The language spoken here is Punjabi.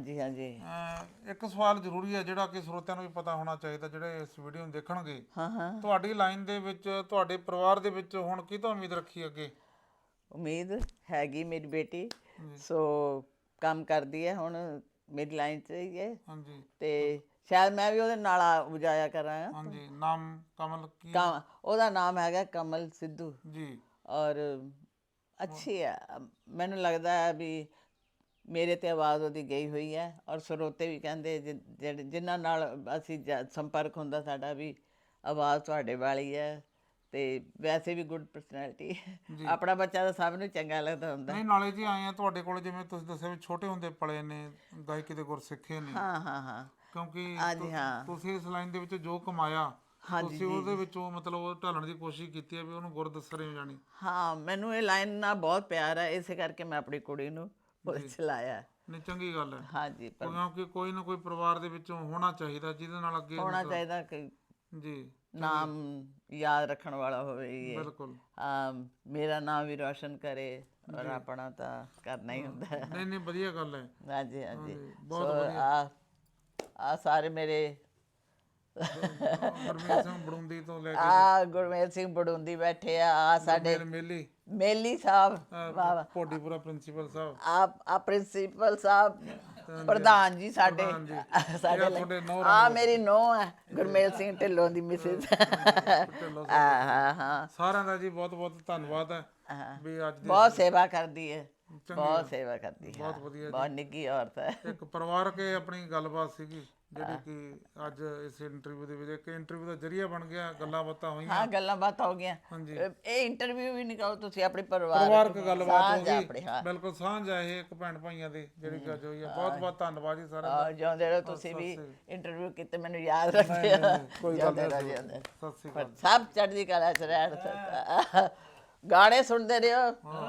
ਜੀ ਹਾਂਜੀ। ਅਹ ਇੱਕ ਸਵਾਲ ਜ਼ਰੂਰੀ ਹੈ ਜਿਹੜਾ ਕਿ ਸਰੋਤਿਆਂ ਨੂੰ ਵੀ ਪਤਾ ਹੋਣਾ ਚਾਹੀਦਾ ਜਿਹੜੇ ਇਸ ਵੀਡੀਓ ਨੂੰ ਦੇਖਣਗੇ। ਹਾਂ ਹਾਂ। ਤੁਹਾਡੀ ਲਾਈਨ ਦੇ ਵਿੱਚ ਤੁਹਾਡੇ ਪਰਿਵਾਰ ਦੇ ਵਿੱਚ ਹੁਣ ਕੀ ਤੋਂ ਉਮੀਦ ਰੱਖੀ ਅੱਗੇ? ਉਮੀਦ ਹੈਗੀ ਮੇਰੀ ਬੇਟੀ। ਸੋ ਕੰਮ ਕਰਦੀ ਹੈ ਹੁਣ ਮੇਰੀ ਲਾਈਨ 'ਚ ਹੀ ਹੈ। ਹਾਂਜੀ। ਤੇ ਸ਼ਾਇਦ ਮੈਂ ਵੀ ਉਹਦੇ ਨਾਲ ਆ ਉਜਾਇਆ ਕਰਾਂ ਹਾਂਜੀ ਨਾਮ ਕਮਲ ਕੀ? ਕਮ ਉਹਦਾ ਨਾਮ ਹੈਗਾ ਕਮਲ ਸਿੱਧੂ। ਜੀ। ਔਰ ਅੱਛੀ ਹੈ। ਮੈਨੂੰ ਲੱਗਦਾ ਹੈ ਵੀ ਮੇਰੇ ਤੇ ਆਵਾਜ਼ ਉਹਦੀ ਗਈ ਹੋਈ ਹੈ ਔਰ ਸਰੋਤੇ ਵੀ ਕਹਿੰਦੇ ਜਿਹੜੇ ਜਿਨ੍ਹਾਂ ਨਾਲ ਅਸੀਂ ਸੰਪਰਕ ਹੁੰਦਾ ਸਾਡਾ ਵੀ ਆਵਾਜ਼ ਤੁਹਾਡੇ ਵਾਲੀ ਹੈ ਤੇ ਵੈਸੇ ਵੀ ਗੁੱਡ ਪਰਸਨੈਲਿਟੀ ਆਪਣਾ ਬੱਚਾ ਤਾਂ ਸਭ ਨੂੰ ਚੰਗਾ ਲੱਗਦਾ ਹੁੰਦਾ। ਨਹੀਂ ਨਾਲੇ ਜੀ ਆਏ ਆ ਤੁਹਾਡੇ ਕੋਲ ਜਿਵੇਂ ਤੁਸੀਂ ਦੱਸਿਆ ਵੀ ਛੋਟੇ ਹੁੰਦੇ ਪਲੇ ਨੇ ਗਾਇਕੀ ਦੇ ਗੁਰ ਸਿੱਖੇ ਨੇ। ਹਾਂ ਹਾਂ ਹਾਂ। ਕਿਉਂਕਿ। ਤੁਸੀਂ ਇਸ ਲਾਈਨ ਦੇ ਵਿੱਚ ਜੋ ਕਮਾਇਆ ਤੁਸੀਂ ਉਹਦੇ ਵਿੱਚੋਂ ਮਤਲਬ ਉਹ ਢਾਲਣ ਦੀ ਕੋਸ਼ਿਸ਼ ਕੀਤੀ ਹੈ ਵੀ ਉਹਨੂੰ ਗੁਰ ਦੱਸ ਰਹੇ ਹੋ ਜਾਣੀ। ਹਾਂ ਮੈਨੂੰ ਇਹ ਲਾਈਨ ਨਾਲ ਬਹੁਤ ਪਿਆਰ ਹੈ ਇਸੇ ਕਰਕੇ ਮੈਂ ਆਪਣੀ ਕੁੜੀ ਨੂੰ ਉਹ ਚਲਾਇਆ। ਨਹੀਂ ਚੰਗੀ ਗੱਲ ਹੈ। ਹਾਂਜੀ ਪਰ ਕਿਉਂਕਿ ਕੋਈ ਨਾ ਕੋਈ ਪਰਿਵਾਰ ਦੇ ਵਿੱਚੋਂ ਹੋਣਾ ਚਾਹੀਦਾ ਜਿਹਦੇ ਨਾਲ ਅੱਗੇ ਹੋਣਾ ਚਾਹੀਦਾ ਕਿ ਜੀ ਨਾਮ ਯਾਦ ਰੱਖਣ ਵਾਲਾ ਹੋਵੇ ਇਹ। ਬਿਲਕੁਲ। ਆ ਮੇਰਾ ਨਾਮ ਵੀ ਰੋਸ਼ਨ ਕਰੇ ਔਰ ਆਪਣਾ ਤਾਂ ਕਰਨਾ ਹੀ ਹੁੰਦਾ। ਨਹੀਂ ਨਹੀਂ ਵਧੀਆ ਗੱਲ ਹੈ। ਹਾਂਜੀ ਹਾਂਜੀ। ਬਹੁਤ ਸੋ ਆ ਸਾਰੇ ਮੇਰੇ ਗੁਰਮੀਤ ਸਿੰਘ ਬੜੁੰਦੀ ਤੋਂ ਲੈ ਕੇ ਆ ਗੁਰਮੇਲ ਸਿੰਘ ਬੜੁੰਦੀ ਬੈਠੇ ਆ ਆ ਸਾਡੇ ਮੇਲੀ। ਮੇਲੀ ਸਾਹਿਬ ਅਹ, ਕੋਡੀਪੁਰਾ ਪ੍ਰਿੰਸੀਪਲ ਸਾਹਿਬ। ਆ ਆ ਪ੍ਰਿੰਸੀਪਲ ਸਾਹਿਬ ਪ੍ਰਧਾਨ ਜੀ ਸਾਡੇ। ਸਾਡੇ ਜਿਹੜਾ ਲਈ। ਨਹੁੰ ਆ ਮੇਰੀ ਨੋ ਹੈ ਗੁਰਮੇਲ ਸਿੰਘ ਢਿੱਲੋਂ ਦੀ ਮਿਸਿਸ। ਆ ਹਾਂ ਹਾਂ ਸਾਰਿਆਂ ਦਾ ਜੀ ਬਹੁਤ ਬਹੁਤ ਧੰਨਵਾਦ ਹੈ ਵੀ ਅੱਜ ਦੀ ਬਹੁਤ ਸੇਵਾ ਕਰਦੀ ਹੈ। ਬਹੁਤ ਸੇਵਾ ਕਰਦੀ ਹੈ। ਬਹੁਤ ਵਧੀਆ ਬਹੁਤ ਨਿੱਗੀ ਔਰਤ ਹੈ। ਇੱਕ ਪਰਿਵਾਰਕ ਇਹ ਆਪਣੀ ਗੱਲਬਾਤ ਸੀਗੀ ਜਿਹੜੀ ਕਿ ਅੱਜ ਇਸ ਇੰਟਰਵਿਊ ਦੇ ਵਿੱਚ ਇੱਕ ਇੰਟਰਵਿਊ ਦਾ ਜਰੀਆ ਬਣ ਗਿਆ ਗੱਲਾਂ ਬਾਤਾਂ ਹੋਈਆਂ। ਹਾਂ ਗੱਲਾਂ ਬਾਤਾਂ ਹੋ ਗਈਆਂ। ਹਾਂਜੀ। ਇਹ- ਇਹ ਇੰਟਰਵਿਊ ਵੀ ਨਹੀਂ ਕਹੋ ਤੁਸੀਂ ਆਪਣੇ ਪਰਿਵਾਰ ਪਰਿਵਾਰਕ ਗੱਲਬਾਤ ਹੋ ਗਈ। ਬਿਲਕੁਲ ਸਾਂਝ ਹੈ ਇਹ ਇੱਕ ਭੈਣ ਭਾਈਆਂ ਦੀ ਜਿਹੜੀ ਅੱਜ ਹੋਈ ਹੈ ਬਹੁਤ ਬਹੁਤ ਧੰਨਵਾਦ ਜੀ ਸਾਰਿਆਂ ਦਾ। ਜਿਉਂਦੇ ਰਹੋ ਤੁਸੀਂ ਵੀ। ਇੰਟਰਵਿਊ ਕੀਤੇ ਮੈਨੂੰ ਯਾਦ ਰੱਖਿਆ ਕੋਈ ਗੱਲ ਨਹੀਂ। ਸਤਿ ਸ੍ਰੀ ਅਕਾਲ। ਸਭ ਚੜ੍ਹਦੀ ਕਲਾ ਚ ਰਹਿਣ ਗਾਣੇ ਸੁਣਦੇ ਰਹੋ।